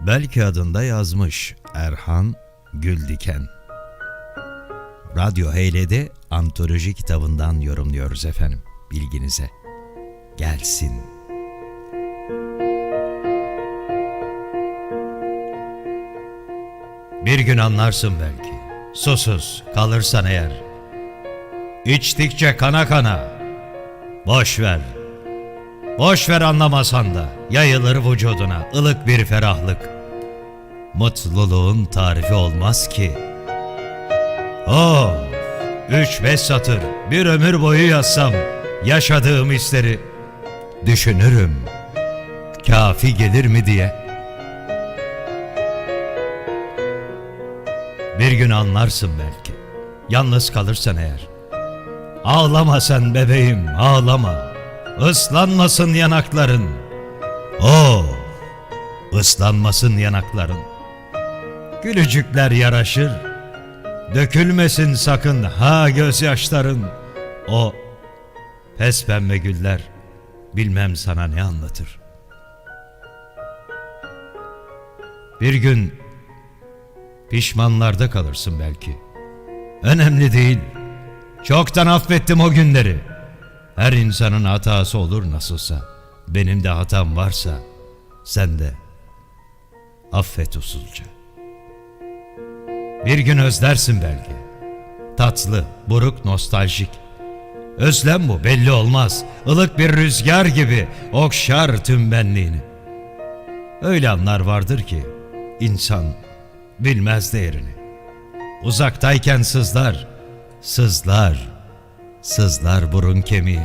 Belki adında yazmış Erhan Güldiken. Radyo Heyle'de antoloji kitabından yorumluyoruz efendim bilginize. Gelsin. Bir gün anlarsın belki. Susuz kalırsan eğer. İçtikçe kana kana. Boş ver. Boş ver anlamasan da yayılır vücuduna ılık bir ferahlık. Mutluluğun tarifi olmaz ki. Oh, üç beş satır bir ömür boyu yazsam yaşadığım hisleri düşünürüm. Kafi gelir mi diye. Bir gün anlarsın belki. Yalnız kalırsan eğer. Ağlama sen bebeğim, ağlama. Islanmasın yanakların. Oh, ıslanmasın yanakların. Gülücükler yaraşır. Dökülmesin sakın ha gözyaşların. O pes pembe güller bilmem sana ne anlatır. Bir gün pişmanlarda kalırsın belki. Önemli değil. Çoktan affettim o günleri. Her insanın hatası olur nasılsa. Benim de hatam varsa sen de affet usulca. Bir gün özlersin belki. Tatlı, buruk, nostaljik. Özlem bu belli olmaz. Ilık bir rüzgar gibi okşar tüm benliğini. Öyle anlar vardır ki insan bilmez değerini. Uzaktayken sızlar, sızlar, sızlar burun kemiği.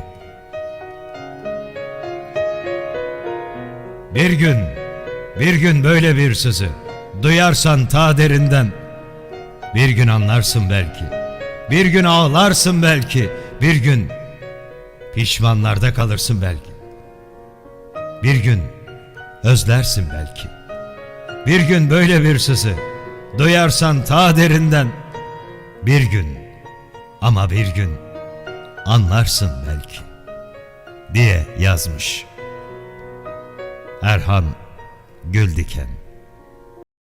Bir gün, bir gün böyle bir sızı duyarsan ta derinden bir gün anlarsın belki. Bir gün ağlarsın belki. Bir gün pişmanlarda kalırsın belki. Bir gün özlersin belki. Bir gün böyle bir sızı duyarsan ta derinden. Bir gün ama bir gün anlarsın belki diye yazmış. Erhan Güldiken